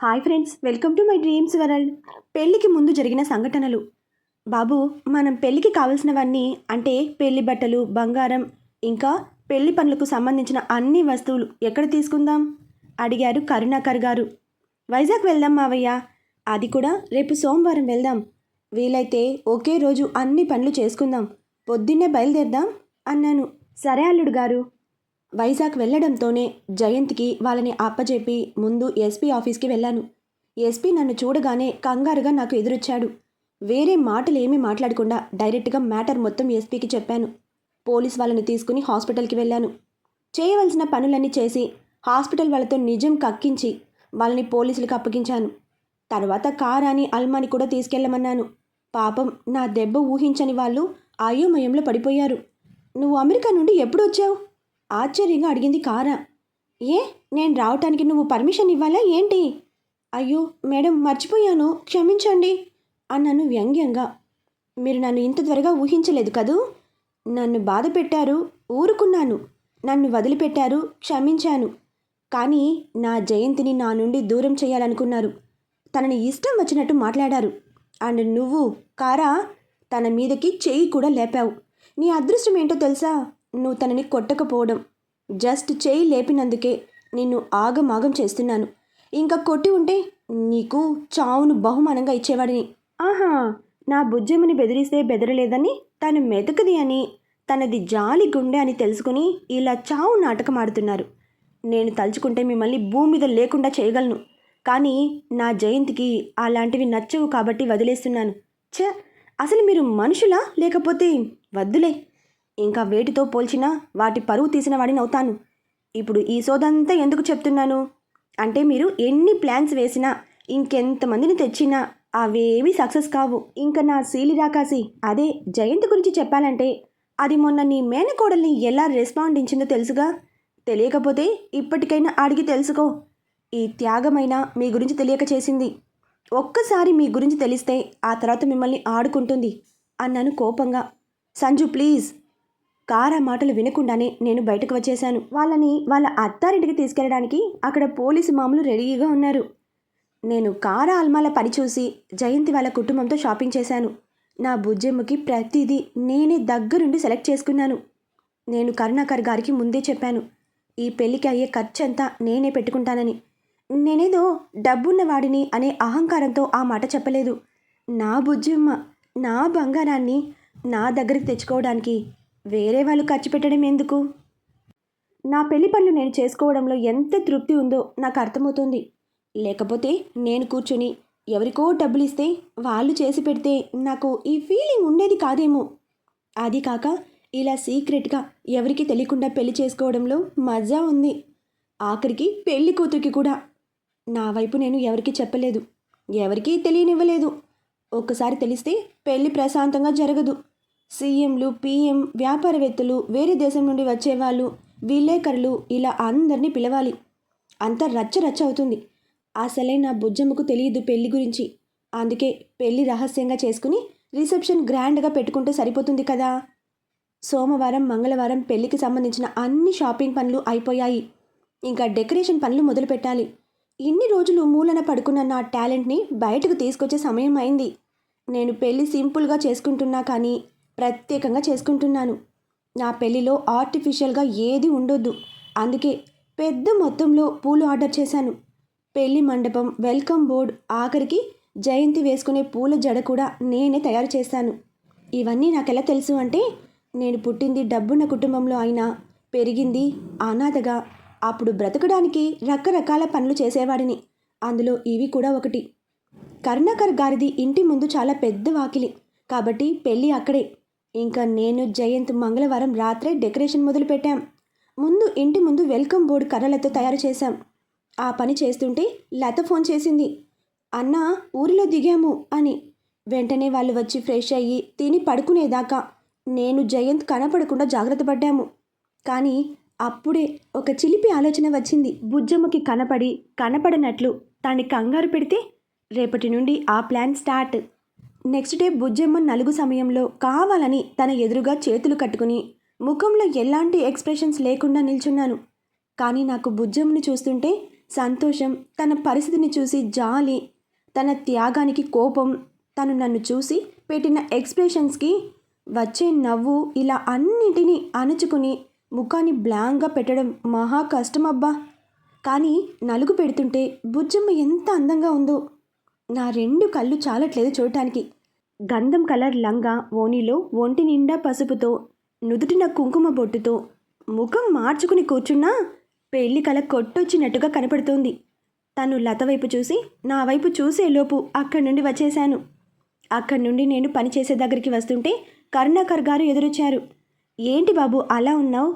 Hi friends welcome to my dreams world. పెళ్ళికి ముందు జరిగిన సంఘటనలు. బాబు మనం పెళ్ళికి కావలసినవన్నీ అంటే పెళ్ళి బట్టలు బంగారం ఇంకా పెళ్ళి పనులకు సంబంధించిన అన్ని వస్తువులు ఎక్కడ తీసుకుందాం? అడిగారు కరుణాకర్ గారు. వైజాగ్ వెళ్దాం మావయ్య. అది కూడా రేపు సోమవారం వెళ్దాం. వీలైతే ఒకే రోజు అన్ని పనులు చేసుకుందాం. పొద్దున్నే బయలుదేరదాం అన్నాను. సరే అల్లుడు గారు. వైజాగ్ వెళ్ళడంతోనే జయంత్కి వాళ్ళని అప్పజెప్పి ముందు ఎస్పీ ఆఫీస్కి వెళ్ళాను. ఎస్పీ నన్ను చూడగానే కంగారుగా నాకు ఎదురొచ్చాడు. వేరే మాటలు ఏమీ మాట్లాడకుండా డైరెక్ట్గా మ్యాటర్ మొత్తం ఎస్పీకి చెప్పాను. పోలీస్ వాళ్ళని తీసుకుని హాస్పిటల్కి వెళ్ళాను. చేయవలసిన పనులన్నీ చేసి హాస్పిటల్ వాళ్ళతో నిజం కక్కించి వాళ్ళని పోలీసులకు అప్పగించాను. తర్వాత కారాని అల్మాని కూడా తీసుకెళ్ళమన్నాను. పాపం నా దెబ్బ ఊహించని వాళ్ళు అయోమయంలో పడిపోయారు. నువ్వు అమెరికా నుండి ఎప్పుడు వచ్చావు? ఆశ్చర్యంగా అడిగింది కారా. ఏ నేను రావటానికి నువ్వు పర్మిషన్ ఇవ్వాలా ఏంటి? అయ్యో మేడం మర్చిపోయాను క్షమించండి అన్నాను వ్యంగ్యంగా. మీరు నన్ను ఇంత త్వరగా ఊహించలేదు కదూ? నన్ను బాధ పెట్టారు ఊరుకున్నాను నన్ను వదిలిపెట్టారు క్షమించాను. కానీ నా జయంతిని నా నుండి దూరం చేయాలనుకున్నారు. తనని ఇష్టం వచ్చినట్టు మాట్లాడారు. అండ్ నువ్వు కారా తన మీదకి చేయి కూడా లేపావు. నీ అదృష్టం ఏంటో తెలుసా? నువ్వు తనని కొట్టకపోవడం. జస్ట్ చేయి లేపినందుకే నిన్ను ఆగమాగం చేస్తున్నాను. ఇంకా కొట్టి ఉంటే నీకు చావును బహుమానంగా ఇచ్చేవాడిని. ఆహా నా బుజ్జమ్మని బెదిరిస్తే బెదరలేదని తను మెతకది అని తనది జాలి గుండె అని తెలుసుకుని ఇలా చావు నాటకం ఆడుతున్నారు నేను తలుచుకుంటే మిమ్మల్ని భూమి మీద లేకుండా చేయగలను. కానీ నా జయంతికి అలాంటివి నచ్చవు కాబట్టి వదిలేస్తున్నాను. ఛ అసలు మీరు మనుషులా లేకపోతే వద్దులే. ఇంకా వేటితో పోల్చినా వాటి పరువు తీసిన వాడిని అవుతాను. ఇప్పుడు ఈ సోదంతా ఎందుకు చెప్తున్నాను? అంటే మీరు ఎన్ని ప్లాన్స్ వేసినా ఇంకెంతమందిని తెచ్చినా అవేవి సక్సెస్ కావు. ఇంకా నా శీలి రాకాసి అదే జయంతి గురించి చెప్పాలంటే అది మొన్న నీ మేనకోడల్ని ఎలా రెస్పాండ్ ఇచ్చిందో తెలుసుగా? తెలియకపోతే ఇప్పటికైనా అడిగి తెలుసుకో. ఈ త్యాగమైన మీ గురించి తెలియక చేసింది. ఒక్కసారి మీ గురించి తెలిస్తే ఆ తర్వాత మిమ్మల్ని ఆడుకుంటుంది అన్నాను కోపంగా. సంజు ప్లీజ్. కారా మాటలు వినకుండానే నేను బయటకు వచ్చేశాను. వాళ్ళని వాళ్ళ అత్తారింటికి తీసుకెళ్ళడానికి అక్కడ పోలీసు మామూలు రెడీగా ఉన్నారు. నేను కారా అల్మాల పని చూసి జయంతి వాళ్ళ కుటుంబంతో షాపింగ్ చేశాను. నా బుజ్జమ్మకి ప్రతిదీ నేనే దగ్గరుండి సెలెక్ట్ చేసుకున్నాను. నేను కరుణాకర్ గారికి ముందే చెప్పాను ఈ పెళ్ళికి అయ్యే ఖర్చంతా నేనే పెట్టుకుంటానని. నేనేదో డబ్బున్న వాడిని అనే అహంకారంతో ఆ మాట చెప్పలేదు. నా బుజ్జమ్మ నా బంగారాన్ని నా దగ్గరికి తెచ్చుకోవడానికి వేరే వాళ్ళు ఖర్చు పెట్టడం ఎందుకు? నా పెళ్ళి పనులు నేను చేసుకోవడంలో ఎంత తృప్తి ఉందో నాకు అర్థమవుతుంది. లేకపోతే నేను కూర్చొని ఎవరికో డబ్బులు ఇస్తే వాళ్ళు చేసి పెడితే నాకు ఈ ఫీలింగ్ ఉండేది కాదేమో. అది కాక ఇలా సీక్రెట్గా ఎవరికి తెలియకుండా పెళ్ళి చేసుకోవడంలో మజా ఉంది. ఆఖరికి పెళ్ళి కూతురికి కూడా. నా వైపు నేను ఎవరికి చెప్పలేదు. ఎవరికీ తెలియనివ్వలేదు. ఒక్కసారి తెలిస్తే పెళ్ళి ప్రశాంతంగా జరగదు. సీఎంలు పీఎం వ్యాపారవేత్తలు వేరే దేశం నుండి వచ్చేవాళ్ళు విలేకరులు ఇలా అందరినీ పిలవాలి. అంతా రచ్చ రచ్చ అవుతుంది. అసలే నా బుజ్జమ్మకు తెలియదు పెళ్ళి గురించి. అందుకే పెళ్ళి రహస్యంగా చేసుకుని రిసెప్షన్ గ్రాండ్గా పెట్టుకుంటే సరిపోతుంది కదా. సోమవారం మంగళవారం పెళ్ళికి సంబంధించిన అన్ని షాపింగ్ పనులు అయిపోయాయి. ఇంకా డెకరేషన్ పనులు మొదలు పెట్టాలి. ఇన్ని రోజులు మూలన పడుకున్న నా టాలెంట్ని బయటకు తీసుకొచ్చే సమయం అయింది. నేను పెళ్ళి సింపుల్గా చేసుకుంటున్నా కానీ ప్రత్యేకంగా చేసుకుంటున్నాను. నా పెళ్ళిలో ఆర్టిఫిషియల్గా ఏది ఉండొద్దు. అందుకే పెద్ద మొత్తంలో పూలు ఆర్డర్ చేశాను. పెళ్ళి మండపం వెల్కమ్ బోర్డ్ ఆఖరికి జయంతి వేసుకునే పూల జడ కూడా నేనే తయారు చేశాను. ఇవన్నీ నాకెలా తెలుసు అంటే నేను పుట్టింది డబ్బున్న కుటుంబంలో అయినా పెరిగింది అనాథగా. అప్పుడు బ్రతకడానికి రకరకాల పనులు చేసేవాడిని. అందులో ఇవి కూడా ఒకటి. కరుణాకర్ గారిది ఇంటి ముందు చాలా పెద్ద వాకిలి. కాబట్టి పెళ్ళి అక్కడే. ఇంకా నేను జయంత్ మంగళవారం రాత్రే డెకరేషన్ మొదలుపెట్టాం ముందు ఇంటి ముందు వెల్కమ్ బోర్డు కర్రలతో తయారు చేశాం. ఆ పని చేస్తుంటే లత ఫోన్ చేసింది. అన్న ఊరిలో దిగాము అని. వెంటనే వాళ్ళు వచ్చి ఫ్రెష్ అయ్యి తిని పడుకునేదాకా నేను జయంత్ కనపడకుండా జాగ్రత్త పడ్డాము. కానీ అప్పుడే ఒక చిలిపి ఆలోచన వచ్చింది. బుజ్జమ్మకి కనపడి కనపడనట్లు దాన్ని కంగారు పెడితే రేపటి నుండి ఆ plan start. Next day Bujjamma నలుగు సమయంలో కావాలని తన ఎదురుగా చేతులు కట్టుకుని ముఖంలో ఎలాంటి ఎక్స్ప్రెషన్స్ లేకుండా నిల్చున్నాను. కానీ నాకు బుజ్జమ్మని చూస్తుంటే సంతోషం తన పరిస్థితిని చూసి జాలి తన త్యాగానికి కోపం తను నన్ను చూసి పెట్టిన ఎక్స్ప్రెషన్స్కి వచ్చే నవ్వు ఇలా అన్నిటినీ అణుచుకుని ముఖాన్ని బ్లాంక్గా పెట్టడం మహా కష్టమబ్బా కానీ నలుగు పెడుతుంటే బుజ్జమ్మ ఎంత అందంగా ఉందో నా రెండు కళ్ళు చాలట్లేదు చూడటానికి. గంధం కలర్ లంగా ఓణిలో ఒంటి నిండా పసుపుతో నుదుటిన కుంకుమ బొట్టుతో ముఖం మార్చుకుని కూర్చున్నా పెళ్ళి కల కొట్టొచ్చినట్టుగా కనపడుతోంది. తను లత వైపు చూసి నా వైపు చూసేలోపు అక్కడి నుండి వచ్చేశాను. అక్కడి నుండి నేను పనిచేసే దగ్గరికి వస్తుంటే కరుణాకర్ గారు ఎదురొచ్చారు. ఏంటి బాబు అలా ఉన్నావు?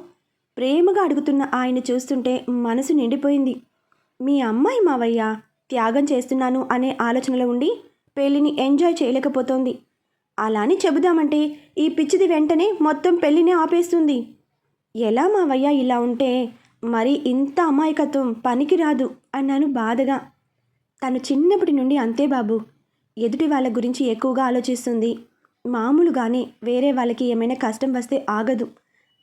ప్రేమగా అడుగుతున్న ఆయన చూస్తుంటే మనసు నిండిపోయింది. మీ అమ్మాయి మావయ్య త్యాగం చేస్తున్నాను అనే ఆలోచనలో ఉండి పెళ్ళిని ఎంజాయ్ చేయలేకపోతోంది. అలా అని చెబుదామంటే ఈ పిచ్చిది వెంటనే మొత్తం పెళ్ళినే ఆపేస్తుంది. ఎలా మావయ్య ఇలా ఉంటే మరి ఇంత అమాయకత్వం పనికిరాదు అన్నాను బాధగా. తను చిన్నప్పటి నుండి అంతే బాబు. ఎదుటి వాళ్ళ గురించి ఎక్కువగా ఆలోచిస్తుంది. మామూలుగానే వేరే వాళ్ళకి ఏమైనా కష్టం వస్తే ఆగదు.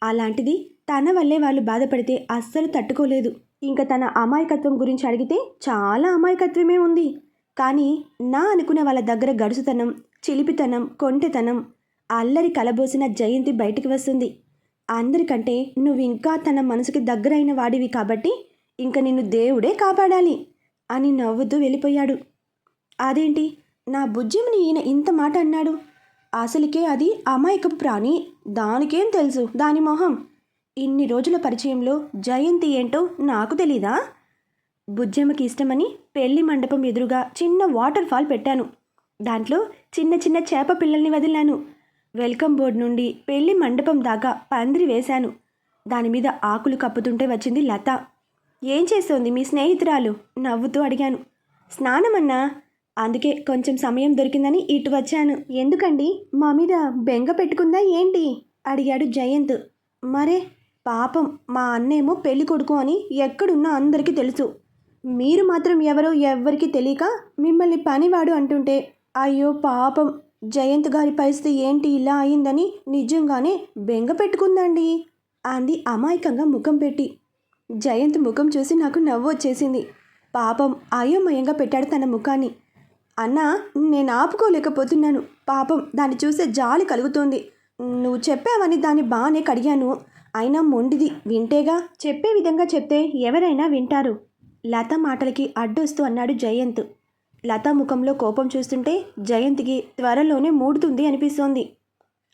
అలాంటిది తన వల్లే వాళ్ళు బాధపడితే అస్సలు తట్టుకోలేదు. ఇంకా తన అమాయకత్వం గురించి అడిగితే చాలా అమాయకత్వమే ఉంది. కానీ నా అనుకునే వాళ్ళ దగ్గర గడుసుతనం చిలిపితనం కొంటెతనం అల్లరి కలబోసిన జయంతి బయటికి వస్తుంది. అందరికంటే నువ్వు ఇంకా తన మనసుకి దగ్గరైన వాడివి కాబట్టి ఇంక నిన్ను దేవుడే కాపాడాలి అని నవ్వుతూ వెళ్ళిపోయాడు. అదేంటి? నా బుజ్జిమిని ఈయన ఇంత మాట అన్నాడు? అసలుకే అది అమాయకపు ప్రాణి? దానికేం తెలుసు? దాని మొహం? ఇన్ని రోజుల పరిచయంలో జయంతి ఏంటో నాకు తెలీదా? బుజ్జమ్మకి ఇష్టమని పెళ్ళి మండపం ఎదురుగా చిన్న వాటర్ ఫాల్ పెట్టాను. దాంట్లో చిన్న చిన్న చేప పిల్లల్ని వదిలాను. వెల్కమ్ బోర్డ్ నుండి పెళ్ళి మండపం దాకా పందిరి వేశాను. దాని మీద ఆకులు కప్పుతుంటే వచ్చింది లత. ఏం చేస్తోంది మీ స్నేహితురాలు? నవ్వుతూ అడిగాను. స్నానమన్నా? అందుకే కొంచెం సమయం దొరికిందని ఇటు వచ్చాను. ఎందుకండి? మా మీద బెంగ పెట్టుకుందా ఏంటి? అడిగాడు జయంత్. మరే పాపం మా అన్నేమో పెళ్ళి కొడుకు అని ఎక్కడున్నా అందరికీ తెలుసు. మీరు మాత్రం ఎవరో ఎవ్వరికీ తెలియక మిమ్మల్ని పనివాడు అంటుంటే అయ్యో పాపం జయంత్ గారి పరిస్థితి ఏంటి ఇలా అయిందని నిజంగానే బెంగ పెట్టుకుందండి అంది అమాయకంగా ముఖం పెట్టి. జయంత్ ముఖం చూసి నాకు నవ్వు వచ్చేసింది. పాపం అయోమయంగా పెట్టాడు తన ముఖాన్ని. అన్నా నేను ఆపుకోలేకపోతున్నాను. పాపం దాన్ని చూసే జాలి కలుగుతోంది. నువ్వు చెప్పావని దాన్ని బాగానే కడిగాను. అయినా మొండిది. వింటేగా? చెప్పే విధంగా చెప్తే ఎవరైనా వింటారు. లత మాటలకి అడ్డొస్తూ అన్నాడు జయంత్. లత ముఖంలో కోపం చూస్తుంటే జయంత్కి త్వరలోనే మూడుతుంది అనిపిస్తోంది.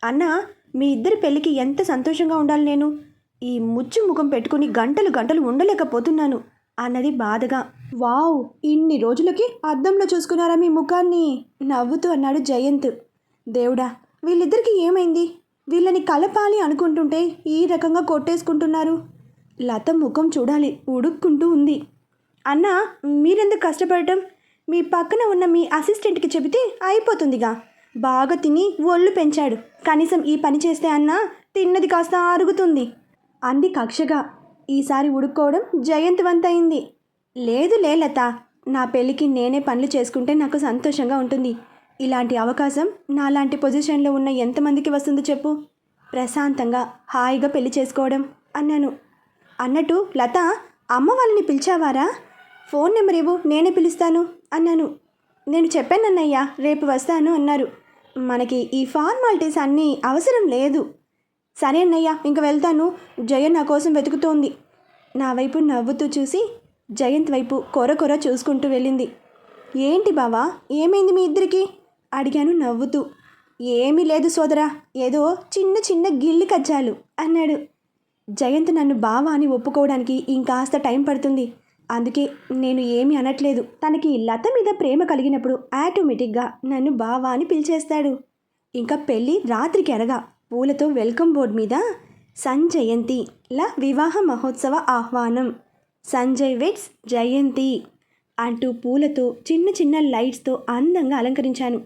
అన్నా మీ ఇద్దరి పెళ్ళికి ఎంత సంతోషంగా ఉండాలి నేను? ఈ ముచ్చు ముఖం పెట్టుకుని గంటలు గంటలు ఉండలేకపోతున్నాను అన్నది బాధగా. వావ్ ఇన్ని రోజులకి అద్దంలో చూసుకున్నారా మీ ముఖాన్ని? నవ్వుతూ అన్నాడు జయంత్. దేవుడా వీళ్ళిద్దరికి ఏమైంది? వీళ్ళని కలపాలి అనుకుంటుంటే ఈ రకంగా కొట్టేసుకుంటున్నారు. లత ముఖం చూడాలి ఉడుక్కుంటూ ఉంది. అన్నా మీరెందుకు కష్టపడటం? మీ పక్కన ఉన్న మీ అసిస్టెంట్కి చెబితే అయిపోతుందిగా. బాగా తిని ఒళ్ళు పెంచాడు. కనీసం ఈ పని చేస్తే అన్నా తిన్నది కాస్త అరుగుతుంది అంది కక్షగా. ఈసారి ఉడుక్కోవడం జయంతవంతయింది. లేదు లే లత నా పెళ్ళికి నేనే పనులు చేసుకుంటే నాకు సంతోషంగా ఉంటుంది. ఇలాంటి అవకాశం నాలాంటి పొజిషన్లో ఉన్న ఎంతమందికి వస్తుందో చెప్పు? ప్రశాంతంగా హాయిగా పెళ్ళి చేసుకోవడం అన్నాను. అన్నట్టు లత అమ్మ వాళ్ళని పిలిచావారా? ఫోన్ నెంబర్ ఇవ్వు నేనే పిలుస్తాను అన్నాను. నేను చెప్పానన్నయ్యా రేపు వస్తాను అన్నారు. మనకి ఈ ఫార్మాలిటీస్ అన్నీ అవసరం లేదు. సరే అన్నయ్య ఇంక వెళ్తాను. జయన్ నా కోసం వెతుకుతోంది. నా వైపు నవ్వుతూ చూసి జయంత్ వైపు కొర కొర చూసుకుంటూ వెళ్ళింది. ఏంటి బావా ఏమైంది మీ ఇద్దరికి? అడిగాను నవ్వుతూ. ఏమీ లేదు సోదరా ఏదో చిన్న చిన్న గిల్లి కజ్జాలు అన్నాడు. జయంత్ నన్ను బావా అని ఒప్పుకోవడానికి ఇంకాస్త టైం పడుతుంది. అందుకే నేను ఏమి అనట్లేదు. తనకి లత మీద ప్రేమ కలిగినప్పుడు ఆటోమేటిక్గా నన్ను బావా అని పిలిచేస్తాడు. ఇంకా పెళ్ళి రాత్రికి అనగా పూలతో వెల్కమ్ బోర్డ్ మీద సంజయంతి ల వివాహ మహోత్సవ ఆహ్వానం. సంజయ్ వెడ్స్ జయంతి అంటూ పూలతో చిన్న చిన్న లైట్స్తో అందంగా అలంకరించాను.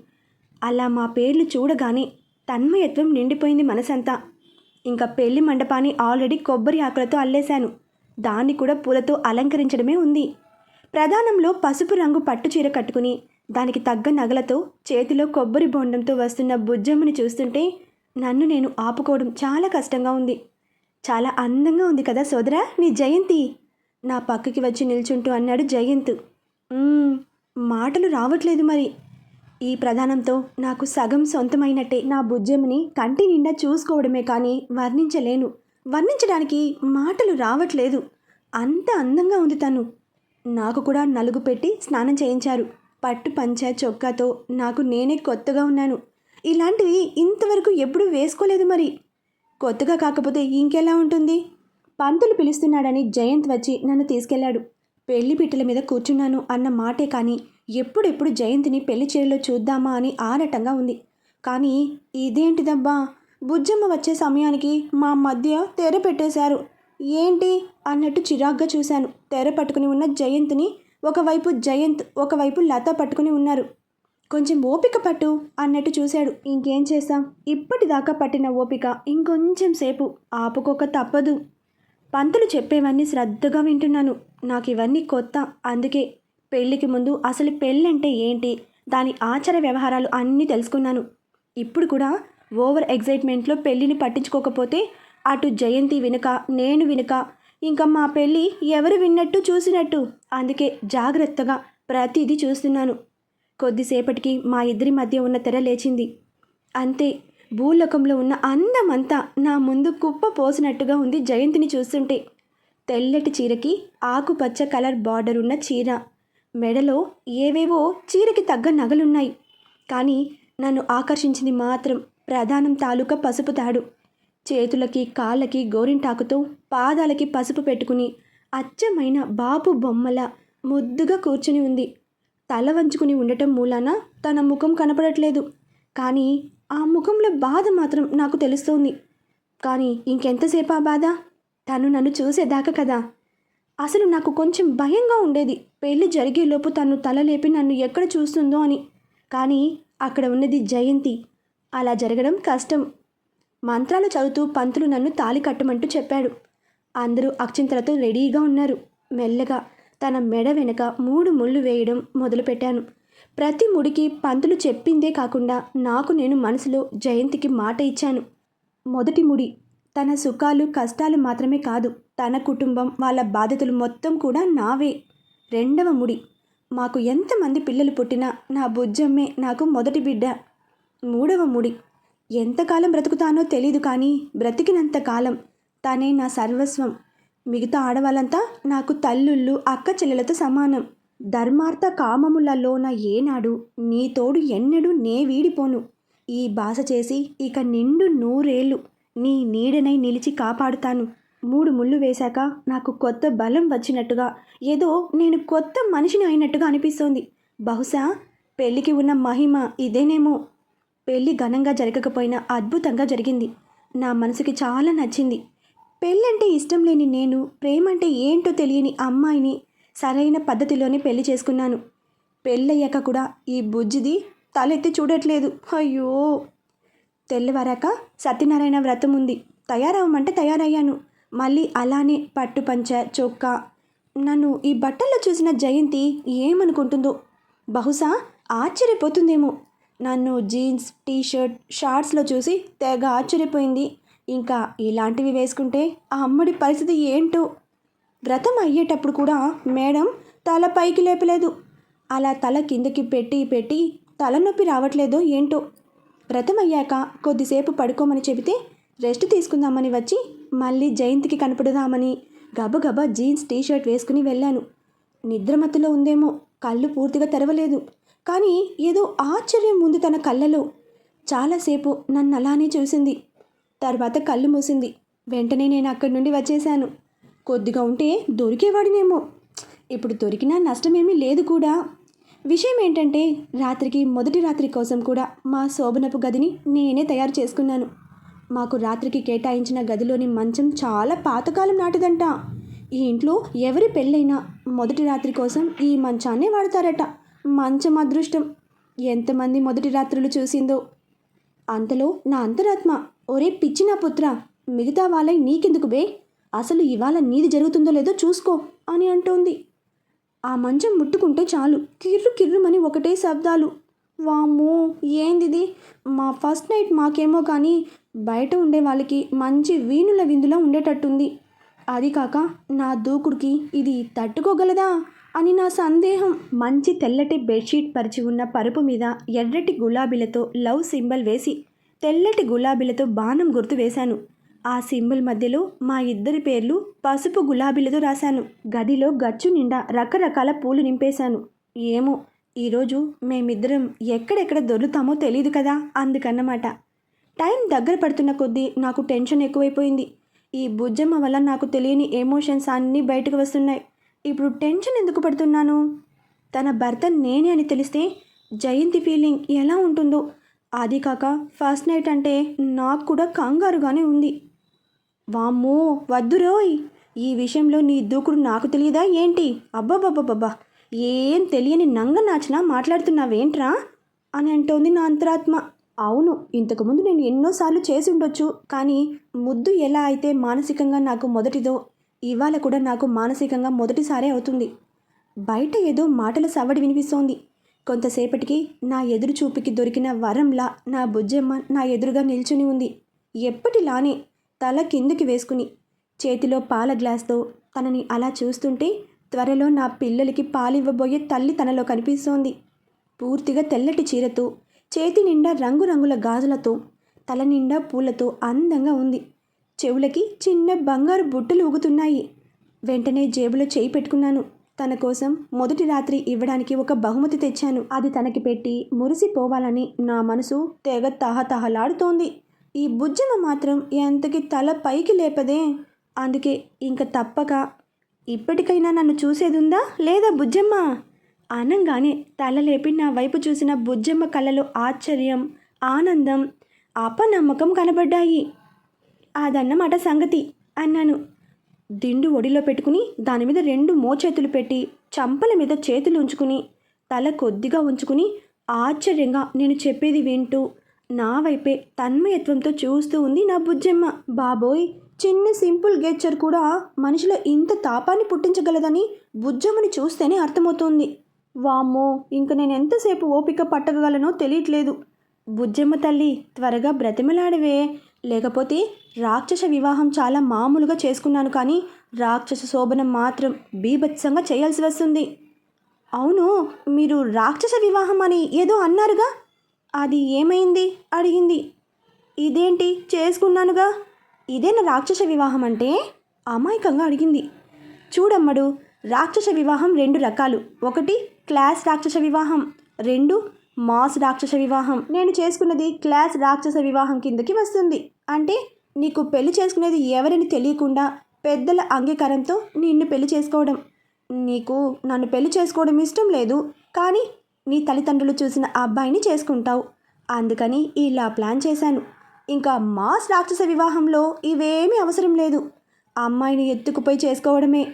అలా మా పేర్లు చూడగానే తన్మయత్వం నిండిపోయింది మనసంతా. ఇంకా పెళ్ళి మండపాన్ని ఆల్రెడీ కొబ్బరి ఆకులతో అల్లేశాను. దాన్ని కూడా పూలతో అలంకరించడమే ఉంది. ప్రధానంలో పసుపు రంగు పట్టు చీర కట్టుకుని దానికి తగ్గ నగలతో చేతిలో కొబ్బరి బొండంతో వస్తున్న బుజ్జమ్మని చూస్తుంటే నన్ను నేను ఆపుకోవడం చాలా కష్టంగా ఉంది. చాలా అందంగా ఉంది కదా సోదరా నీ జయంతి? నా పక్కకి వచ్చి నిల్చుంటూ అన్నాడు జయంత్. మాటలు రావట్లేదు మరి. ఈ ప్రధానంతో నాకు సగం సొంతమైనట్టే నా బుజ్జమ్మని కంటి నిండా చూసుకోవడమే కానీ వర్ణించలేను. వర్ణించడానికి మాటలు రావట్లేదు. అంత అందంగా ఉంది తను. నాకు కూడా నలుగు పెట్టి స్నానం చేయించారు. పట్టు పంచ చొక్కాతో నాకు నేనే కొత్తగా ఉన్నాను. ఇలాంటివి ఇంతవరకు ఎప్పుడూ వేసుకోలేదు మరి. కొత్తగా కాకపోతే ఇంకెలా ఉంటుంది? పంతులు పిలుస్తున్నాడని జయంత్ వచ్చి నన్ను తీసుకెళ్ళాడు పెళ్ళి పిట్టల మీద కూర్చున్నాను అన్న మాటే కానీ ఎప్పుడెప్పుడు జయంతిని పెళ్ళి చీరలో చూద్దామా అని ఆరాటంగా ఉంది. కానీ ఇదేంటిదబ్బా? బుజ్జమ్మ వచ్చే సమయానికి మా మధ్య తెర పెట్టేశారు. ఏంటి? అన్నట్టు చిరాగ్గా చూశాను. తెర పట్టుకుని ఉన్న జయంత్ని ఒకవైపు జయంత్ ఒకవైపు లత పట్టుకుని ఉన్నారు. కొంచెం ఓపిక పట్టు అన్నట్టు చూశాడు. ఇంకేం చేస్తాం? ఇప్పటిదాకా పట్టిన ఓపిక ఇంకొంచెం సేపు. ఆపుకోక తప్పదు. పంతులు చెప్పేవన్నీ శ్రద్ధగా వింటున్నాను. నాకు ఇవన్నీ కొత్త. అందుకే పెళ్ళికి ముందు అసలు పెళ్ళంటే ఏంటి? దాని ఆచార వ్యవహారాలు అన్నీ తెలుసుకున్నాను. ఇప్పుడు కూడా ఓవర్ ఎగ్జైట్మెంట్లో పెళ్ళిని పట్టించుకోకపోతే అటు జయంతి వినక నేను వినక ఇంకా మా పెళ్ళి ఎవరు విన్నట్టు చూసినట్టు. అందుకే జాగ్రత్తగా ప్రతిదీ చూస్తున్నాను. కొద్దిసేపటికి మా ఇద్దరి మధ్య ఉన్న తెర లేచింది. అంతే. భూలోకంలో ఉన్న అందమంతా నా ముందు కుప్ప పోసినట్టుగా ఉంది జయంతిని చూస్తుంటే. తెల్లటి చీరకి ఆకుపచ్చ కలర్ బార్డర్ ఉన్న చీర. మెడలో ఏవేవో చీరకి తగ్గ నగలున్నాయి. కానీ నన్ను ఆకర్షించింది మాత్రం ప్రధానం తాలూకా పసుపు తాడు. చేతులకి కాళ్ళకి గోరింటాకుతో పాదాలకి పసుపు పెట్టుకుని అచ్చమైన బాపు బొమ్మల ముద్దుగా కూర్చుని ఉంది. తల వంచుకుని ఉండటం మూలాన తన ముఖం కనపడట్లేదు. కానీ ఆ ముఖంలో బాధ మాత్రం నాకు తెలుస్తోంది. కానీ ఇంకెంతసేపు ఆ బాధ? తను నన్ను చూసేదాకా కదా? అసలు నాకు కొంచెం భయంగా ఉండేది. పెళ్ళి జరిగేలోపు తను తల లేపి నన్ను ఎక్కడ చూస్తుందో అని. కానీ అక్కడ ఉన్నది జయంతి. అలా జరగడం కష్టం. మంత్రాలు చదువుతూ పంతులు నన్ను తాలి కట్టమంటూ చెప్పాడు. అందరూ అక్షింతలతో రెడీగా ఉన్నారు. మెల్లగా తన మెడ వెనక మూడు ముళ్ళు వేయడం మొదలుపెట్టాను. ప్రతి ముడికి పంతులు చెప్పిందే కాకుండా నాకు నేను మనసులో జయంతికి మాట ఇచ్చాను. మొదటి ముడి. తన సుఖాలు కష్టాలు మాత్రమే కాదు తన కుటుంబం వాళ్ళ బాధ్యతలు మొత్తం కూడా నావే. రెండవ ముడి. మాకు ఎంతమంది పిల్లలు పుట్టినా నా బుజ్జమ్మే నాకు మొదటి బిడ్డ. మూడవ ముడి. ఎంతకాలం బ్రతుకుతానో తెలీదు కానీ బ్రతికినంత కాలం తనే నా సర్వస్వం. మిగతా ఆడవాళ్ళంతా నాకు తల్లుళ్ళు అక్క చెల్లెలతో సమానం. ధర్మార్థ కామములలోన ఏనాడు నీ తోడు ఎన్నడూ నే వీడిపోను. ఈ బాస చేసి ఇక నిండు నూరేళ్ళు నీ నీడనై నిలిచి కాపాడుతాను. మూడు ముళ్ళు వేశాక నాకు కొత్త బలం వచ్చినట్టుగా ఏదో నేను కొత్త మనిషిని అయినట్టుగా అనిపిస్తోంది. బహుశా పెళ్ళికి ఉన్న మహిమ ఇదేనేమో. పెళ్ళి ఘనంగా జరగకపోయినా అద్భుతంగా జరిగింది. నా మనసుకి చాలా నచ్చింది. పెళ్ళంటే ఇష్టం లేని నేను ప్రేమంటే ఏంటో తెలియని అమ్మాయిని సరైన పద్ధతిలోనే పెళ్ళి చేసుకున్నాను. పెళ్ళయ్యాక కూడా ఈ బుజ్జిది తలెత్తి చూడట్లేదు. అయ్యో! తెల్లవారాక సత్యనారాయణ వ్రతం ఉంది. తయారవ్వమంటే తయారయ్యాను. మళ్ళీ అలానే పట్టు పంచ చొక్కా. నన్ను ఈ బట్టల్లో చూసిన జయంతి ఏమనుకుంటుందో? బహుశా ఆశ్చర్యపోతుందేమో. నన్ను జీన్స్ టీషర్ట్ షార్ట్స్లో చూసి తెగ ఆశ్చర్యపోయింది. ఇంకా ఇలాంటివి వేసుకుంటే ఆ అమ్మడి పరిస్థితి ఏంటో? వ్రతం అయ్యేటప్పుడు కూడా మేడం తల పైకి లేపలేదు. అలా తల కిందకి పెట్టి పెట్టి తలనొప్పి రావట్లేదో ఏంటో. వ్రతం అయ్యాక కొద్దిసేపు పడుకోమని చెబితే రెస్ట్ తీసుకుందామని వచ్చి మళ్ళీ జయంతికి కనపడదామని గబగబా జీన్స్ టీషర్ట్ వేసుకుని వెళ్ళాను. నిద్రమత్తులో ఉందేమో కళ్ళు పూర్తిగా తెరవలేదు. కానీ ఏదో ఆశ్చర్యం ఉంది తన కళ్ళలో. చాలాసేపు నన్ను అలానే చూసింది. తర్వాత కళ్ళు మూసింది. వెంటనే నేను అక్కడి నుండి వచ్చేశాను. కొద్దిగా ఉంటే దొరికేవాడినేమో. ఇప్పుడు దొరికినా నష్టమేమీ లేదు కూడా. విషయం ఏంటంటే రాత్రికి మొదటి రాత్రి కోసం కూడా మా శోభనపు గదిని నేనే తయారు చేసుకున్నాను. మాకు రాత్రికి కేటాయించిన గదిలోని మంచం చాలా పాతకాలం నాటిదంట. ఈ ఇంట్లో ఎవరి పెళ్ళైనా మొదటి రాత్రి కోసం ఈ మంచాన్నే వాడతారట. మంచం అదృష్టం. ఎంతమంది మొదటి రాత్రులు చూసిందో. అంతలో నా అంతరాత్మ ఒరే పిచ్చి నా పుత్ర మిగతా వాళ్ళై నీకెందుకు బే? అసలు ఇవాళ నీది జరుగుతుందో లేదో చూసుకో అని అంటోంది. ఆ మంచం ముట్టుకుంటే చాలు. కిర్రు కిర్రుమని ఒకటే శబ్దాలు. వామ్మో ఏందిది? మా ఫస్ట్ నైట్ మాకేమో కానీ బయట ఉండే వాళ్ళకి మంచి వీణుల విందులా ఉండేటట్టుంది. అది కాక నా దూకుడికి ఇది తట్టుకోగలదా అని నా సందేహం. మంచి తెల్లటి బెడ్షీట్ పరిచి ఉన్న పరుపు మీద ఎర్రటి గులాబీలతో లవ్ సింబల్ వేసి తెల్లటి గులాబీలతో బాణం గుర్తు వేశాను. ఆ సింబల్ మధ్యలో మా ఇద్దరి పేర్లు పసుపు గులాబీలతో రాశాను. గదిలో గచ్చు నిండా రకరకాల పూలు నింపేశాను. ఏమో ఈరోజు మేమిద్దరం ఎక్కడెక్కడ దొరుకుతామో తెలియదు కదా అందుకన్నమాట. టైం దగ్గర పడుతున్న కొద్దీ నాకు టెన్షన్ ఎక్కువైపోయింది. ఈ బుజ్జమ్మ వల్ల నాకు తెలియని ఎమోషన్స్ అన్నీ బయటకు వస్తున్నాయి. ఇప్పుడు టెన్షన్ ఎందుకు పడుతున్నాను? తన భర్త నేనే అని తెలిస్తే జయంతి ఫీలింగ్ ఎలా ఉంటుందో? అది కాక ఫస్ట్ నైట్ అంటే నాకు కూడా కంగారుగానే ఉంది. వామ్మో వద్దురోయ్ ఈ విషయంలో నీ దూకుడు నాకు తెలియదా ఏంటి? అబ్బబ్బబ్బబ్బా ఏం తెలియని నంగ నాచినా మాట్లాడుతున్నావేంట్రా? అని అంటోంది నా అంతరాత్మ. అవును ఇంతకుముందు నేను ఎన్నోసార్లు చేసి ఉండొచ్చు కానీ ముద్దు ఎలా అయితే మానసికంగా నాకు మొదటిదో ఇవాళ కూడా నాకు మానసికంగా మొదటిసారే అవుతుంది. బయట ఏదో మాటల సవడి వినిపిస్తోంది. కొంతసేపటికి నా ఎదురు చూపుకి దొరికిన వరంలా నా బుజ్జమ్మ నా ఎదురుగా నిల్చుని ఉంది. ఎప్పటిలానే తల కిందికి వేసుకుని చేతిలో పాల గ్లాస్తో తనని అలా చూస్తుంటే త్వరలో నా పిల్లలకి పాలివ్వబోయే తల్లి తనలో కనిపిస్తోంది. పూర్తిగా తెల్లటి చీరతో చేతి నిండా రంగురంగుల గాజులతో తల నిండా పూలతో అందంగా ఉంది. చెవులకి చిన్న బంగారు బుట్టలు ఊగుతున్నాయి. వెంటనే జేబులో చేయి పెట్టుకున్నాను. తన కోసం మొదటి రాత్రి ఇవ్వడానికి ఒక బహుమతి తెచ్చాను. అది తనకి పెట్టి మురిసిపోవాలని నా మనసు తెగ తహతహలాడుతోంది. ఈ బుజ్జమ్మ మాత్రం ఎంతకి తల పైకి లేపదే? అందుకే ఇంక తప్పక ఇప్పటికైనా నన్ను చూసేదుందా లేదా బుజ్జమ్మ? అనంగానే తల లేపి నా వైపు చూసిన బుజ్జమ్మ కళ్ళలో ఆశ్చర్యం ఆనందం అపనమ్మకం కనబడ్డాయి. అదన్నమాట సంగతి అన్నాను. దిండు ఒడిలో పెట్టుకుని దాని మీద రెండు మోచేతులు పెట్టి చంపల మీద చేతులు ఉంచుకుని తల కొద్దిగా ఉంచుకుని ఆశ్చర్యంగా నేను చెప్పేది వింటూ నా వైపే తన్మయత్వంతో చూస్తూ ఉంది నా బుజ్జమ్మ. బాబోయ్ చిన్న సింపుల్ గేచర్ కూడా మనిషిలో ఇంత తాపాన్ని పుట్టించగలదని బుజ్జమ్మని చూస్తేనే అర్థమవుతోంది. వామ్మో ఇంక నేను ఎంతసేపు ఓపిక పట్టగలనో తెలియట్లేదు. బుజ్జమ్మ తల్లి త్వరగా బ్రతిమలాడవే. లేకపోతే రాక్షస వివాహం చాలా మామూలుగా చేసుకున్నాను కానీ రాక్షస శోభనం మాత్రం బీభత్సంగా చేయాల్సి వస్తుంది. అవును మీరు రాక్షస వివాహం అని ఏదో అన్నారుగా? అది ఏమైంది? అడిగింది. ఇదేంటి? చేసుకున్నానుగా? ఇదేనా రాక్షస వివాహం అంటే? అమాయకంగా అడిగింది. చూడమ్మడు రాక్షస వివాహం రెండు రకాలు. ఒకటి క్లాస్ రాక్షస వివాహం. రెండు మాస్ రాక్షస వివాహం. నేను చేసుకున్నది క్లాస్ రాక్షస వివాహం కిందకి వస్తుంది. అంటే నీకు పెళ్ళి చేసుకునేది ఎవరని తెలియకుండా పెద్దల అంగీకారంతో నిన్ను పెళ్ళి చేసుకోవడం. నీకు నన్ను పెళ్ళి చేసుకోవడం ఇష్టం లేదు. కానీ నీ తల్లిదండ్రులు చూసిన అబ్బాయిని చేసుకుంటావు. అందుకని ఇలా ప్లాన్ చేశాను. ఇంకా మాస్ రాక్షస వివాహంలో ఇవేమీ అవసరం లేదు. అమ్మాయిని ఎత్తుకుపోయి చేసుకోవడమే.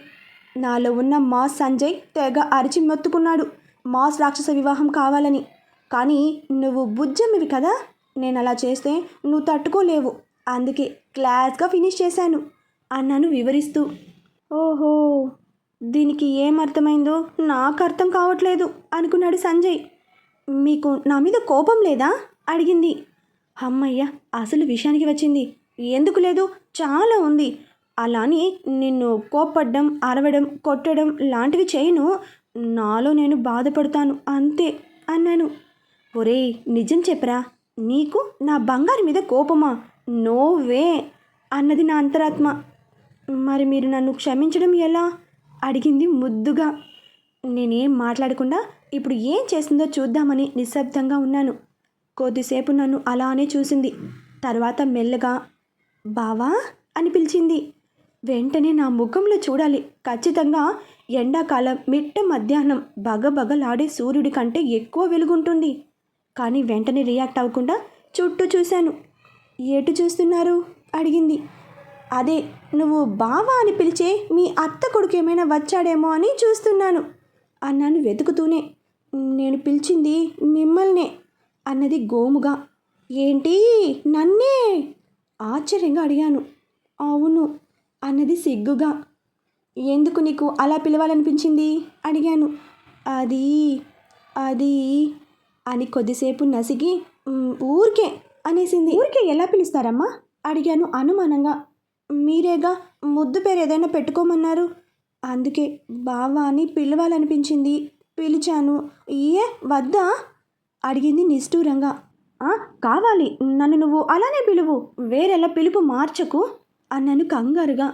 నాలో ఉన్న మాస్ సంజయ్ తెగ అరిచి మొత్తుకున్నాడు. మాస్ రాక్షస వివాహం కావాలని. కానీ నువ్వు బుజ్జమ్మివి కదా. నేను అలా చేస్తే నువ్వు తట్టుకోలేవు. అందుకే క్లాస్గా ఫినిష్ చేశాను. అన్నాను వివరిస్తూ. ఓహో! దీనికి ఏం అర్థమైందో నాకు అర్థం కావట్లేదు అనుకున్నాడు సంజయ్. మీకు నా మీద కోపం లేదా? అడిగింది. అమ్మయ్య అసలు విషయానికి వచ్చింది. ఎందుకు లేదు? చాలా ఉంది. అలానే నిన్ను కోప్పడ్డం అరవడం కొట్టడం లాంటివి చేయను. నాలో నేను బాధపడతాను అంతే అన్నాను. ఒరేయ్ నిజం చెప్పరా? నీకు నా బంగారు మీద కోపమా? నోవే అన్నది నా అంతరాత్మ. మరి మీరు నన్ను క్షమించడం ఎలా? అడిగింది ముద్దుగా. నేనేం మాట్లాడకుండా ఇప్పుడు ఏం చేస్తుందో చూద్దామని నిశ్శబ్దంగా ఉన్నాను. కొద్దిసేపు నన్ను అలానే చూసింది. తర్వాత మెల్లగా బావా? అని పిలిచింది. వెంటనే నా ముఖంలో చూడాలి. ఖచ్చితంగా ఎండాకాలం మిట్ట మధ్యాహ్నం బగబగలాడే సూర్యుడి కంటే ఎక్కువ వెలుగుంటుంది. కానీ వెంటనే రియాక్ట్ అవ్వకుండా చుట్టూ చూశాను. ఎటు చూస్తున్నారు? అడిగింది. అదే నువ్వు బావా అని పిలిచే మీ అత్త కొడుకు ఏమైనా వచ్చాడేమో అని చూస్తున్నాను అన్నాను వెతుకుతూనే. నేను పిలిచింది మిమ్మల్నే అన్నది గోముగా. ఏంటి? నన్నే? ఆశ్చర్యంగా అడిగాను. అవును అన్నది సిగ్గుగా. ఎందుకు నీకు అలా పిలవాలనిపించింది? అడిగాను. అది అది అని కొద్దిసేపు నసిగి ఊరికే అనేసింది. ఊరికే ఎలా పిలుస్తారమ్మా? అడిగాను అనుమానంగా. మీరేగా ముద్దు పేరు ఏదైనా పెట్టుకోమన్నారు? అందుకే బావా అని పిలవాలనిపించింది. పిలిచాను. ఏ? వద్దా? అడిగింది నిష్ఠూరంగా. కావాలి. నన్ను నువ్వు అలానే పిలువు. వేరేలా పిలుపు మార్చకు? అన్నాను కంగారుగా.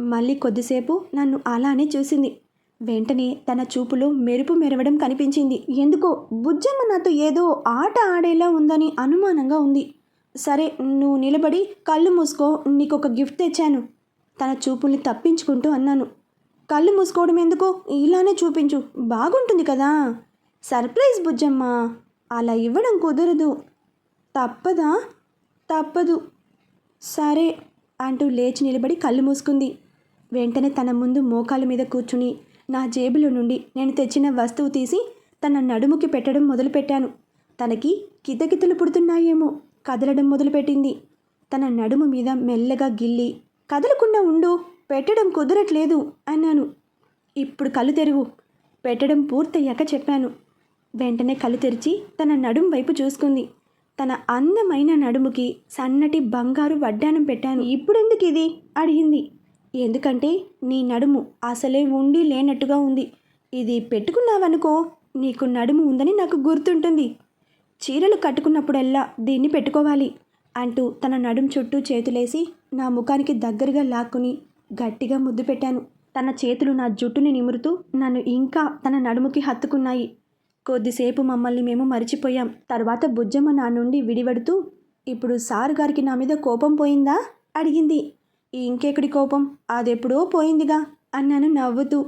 మళ్ళీ కొద్దిసేపు నన్ను అలానే చూసింది. వెంటనే తన చూపులో మెరుపు మెరవడం కనిపించింది. ఎందుకో బుజ్జమ్మ నాతో ఏదో ఆట ఆడేలా ఉందని అనుమానంగా ఉంది. సరే నువ్వు నిలబడి కళ్ళు మూసుకో నీకు ఒక గిఫ్ట్ తెచ్చాను. తన చూపుల్ని తప్పించుకుంటూ అన్నాను. కళ్ళు మూసుకోవడం ఎందుకు? ఇలానే చూపించు. బాగుంటుంది కదా. సర్ప్రైజ్ బుజ్జమ్మ. అలా ఇవ్వడం కుదరదు. తప్పదా? తప్పదు. సరే అంటూ లేచి నిలబడి కళ్ళు మూసుకుంది. వెంటనే తన ముందు మోకాల మీద కూర్చుని నా జేబులో నుండి నేను తెచ్చిన వస్తువు తీసి తన నడుముకి పెట్టడం మొదలుపెట్టాను. తనకి కితకితలు పుడుతున్నాయేమో. కదలడం మొదలుపెట్టింది. తన నడుము మీద మెల్లగా గిల్లి కదలకుండా ఉండు పెట్టడం కుదరట్లేదు అన్నాను. ఇప్పుడు కళ్ళు తెరువు పెట్టడం పూర్తయ్యాక చెప్పాను. వెంటనే కళ్ళు తెరిచి తన నడుము వైపు చూసుకుంది. తన అందమైన నడుముకి సన్నటి బంగారు వడ్డానం పెట్టాను. ఇప్పుడెందుకు ఇది? అడిగింది. ఎందుకంటే నీ నడుము అసలే ఉండి లేనట్టుగా ఉంది. ఇది పెట్టుకున్నావనుకో నీకు నడుము ఉందని నాకు గుర్తుంటుంది. చీరలు కట్టుకున్నప్పుడల్లా దీన్ని పెట్టుకోవాలి అంటూ తన నడుం చుట్టూ చేతులేసి నా ముఖానికి దగ్గరగా లాక్కుని గట్టిగా ముద్దు పెట్టాను. తన చేతులు నా జుట్టుని నిమురుతూ నన్ను ఇంకా తన నడుముకి హత్తుకున్నాయి. కొద్దిసేపు మమ్మల్ని మేము మరిచిపోయాం. తర్వాత బుజ్జమ్మ నా నుండి విడివడుతూ ఇప్పుడు సారు గారికి నా మీద కోపం పోయిందా? అడిగింది. ఇంకెక్కడి కోపం? అదెప్పుడో పోయిందిగా అన్నాను నవ్వుతూ.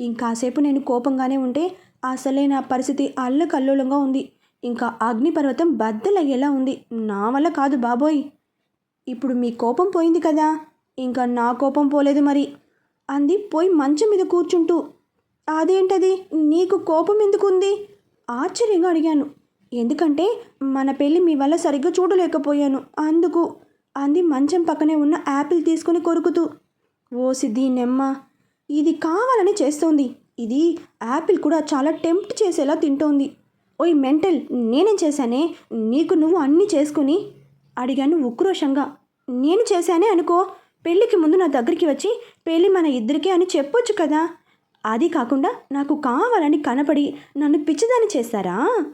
ఇంకాసేపు నేను కోపంగానే ఉంటే అసలే నా పరిస్థితి అల్లకల్లోలంగా ఉంది. ఇంకా అగ్నిపర్వతం బద్దలయ్యేలా ఉంది. నా వల్ల కాదు బాబోయ్. ఇప్పుడు మీ కోపం పోయింది కదా. ఇంకా నా కోపం పోలేదు మరి. అంది పోయి మంచం మీద కూర్చుంటూ. అదేంటది? నీకు కోపం ఎందుకుంది? ఆశ్చర్యంగా అడిగాను. ఎందుకంటే మన పెళ్ళి మీ వల్ల సరిగ్గా చూడలేకపోయాను. అందుకు అంది మంచం పక్కనే ఉన్న యాపిల్ తీసుకొని కొరుకుతూ. ఓసి దీన్నెమ్మ ఇది కావాలని చేస్తోంది. ఇది యాపిల్ కూడా చాలా టెంప్ట్ చేసేలా తింటోంది. ఓయ్ మెంటల్ నేనేం చేశానే? నీకు నువ్వు అన్నీ చేసుకుని అడిగాను ఉక్రోషంగా. నేను చేశానే అనుకో పెళ్ళికి ముందు నా దగ్గరికి వచ్చి పెళ్ళి మన ఇద్దరికే అని చెప్పొచ్చు కదా. అది కాకుండా నాకు కావాలని కనపడి నన్ను పిచ్చిదాన్ని చేస్తారా?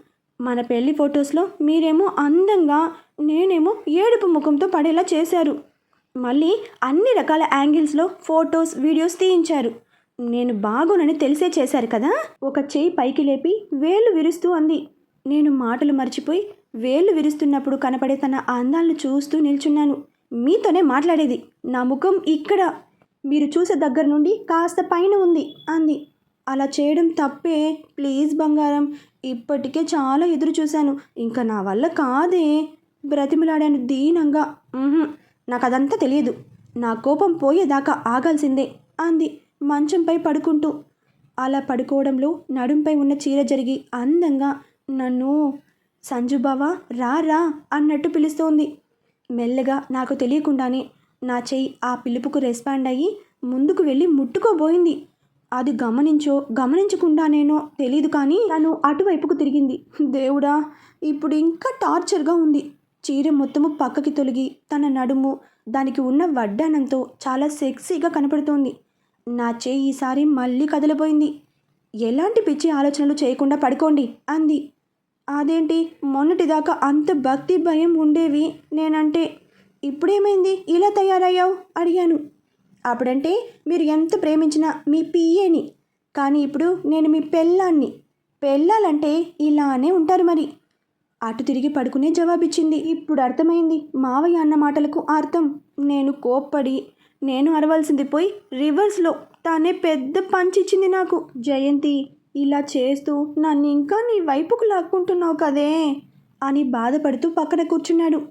మన పెళ్ళి ఫొటోస్లో మీరేమో అందంగా నేనేమో ఏడుపు ముఖంతో పడేలా చేశారు. మళ్ళీ అన్ని రకాల యాంగిల్స్లో ఫొటోస్ వీడియోస్ తీయించారు. నేను బాగోనని తెలిసే చేశారు కదా? ఒక చేయి పైకి లేపి వేలు విరుస్తూ అంది. నేను మాటలు మర్చిపోయి వేలు విరుస్తున్నప్పుడు కనపడే తన అందాలను చూస్తూ నిల్చున్నాను. మీతోనే మాట్లాడేది. నా ముఖం ఇక్కడ. మీరు చూసే దగ్గర నుండి కాస్త పైన ఉంది అంది. అలా చేయడం తప్పే. ప్లీజ్ బంగారం ఇప్పటికే చాలా ఎదురు చూశాను. ఇంకా నా వల్ల కాదే. బ్రతిమలాడాను దీనంగా. నాకు అదంతా తెలియదు. నా కోపం పోయేదాకా ఆగాల్సిందే అంది. మంచంపై పడుకుంటూ. అలా పడుకోవడంలో నడుంపై ఉన్న చీర జరిగి అందంగా నన్ను సంజుబావా రా రా అన్నట్టు పిలుస్తోంది. మెల్లగా నాకు తెలియకుండానే నా చెయ్యి ఆ పిలుపుకు రెస్పాండ్ అయ్యి ముందుకు వెళ్ళి ముట్టుకోబోయింది. అది గమనించో గమనించకుండానేనో తెలియదు కానీ తను అటువైపుకు తిరిగింది. దేవుడా ఇప్పుడు ఇంకా టార్చర్గా ఉంది. చీర మొత్తము పక్కకి తొలగి తన నడుము దానికి ఉన్న వడ్డానంతో చాలా సెక్సీగా కనపడుతోంది. నా చేయి ఈసారి మళ్ళీ కదిలిపోయింది. ఎలాంటి పిచ్చి ఆలోచనలు చేయకుండా పడుకోండి అంది. అదేంటి? మొన్నటిదాకా అంత భక్తి భయం ఉండేవి నేనంటే ఇప్పుడేమైంది? ఇలా తయారయ్యావు? అడిగాను. అప్పుడంటే మీరు ఎంత ప్రేమించినా మీ పిఏని. కానీ ఇప్పుడు నేను మీ పెళ్ళాన్ని. పెళ్ళాలంటే ఇలానే ఉంటారు మరి. అటు తిరిగి పడుకునే జవాబిచ్చింది. ఇప్పుడు అర్థమైంది. మావయ్య అన్న మాటలకు అర్థం. నేను కోప్పడి నేను అరవాల్సింది పోయి రివర్స్లో తానే పెద్ద పంచిచ్చింది నాకు. జయంతి ఇలా చేస్తూ నన్ను ఇంకా నీ వైపుకు లాక్కుంటున్నావు కదే అని బాధపడుతూ పక్కన కూర్చున్నాడు.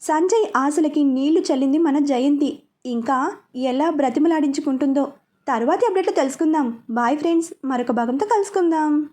సంజయ్ ఆశలకి నీళ్ళు చల్లింది మన జయంతి. ఇంకా ఎలా బ్రతిమలాడించుకుంటుందో తర్వాతి అప్డేట్లో తెలుసుకుందాం. బాయ్ ఫ్రెండ్స్ మరొక భాగంతో కలుసుకుందాం.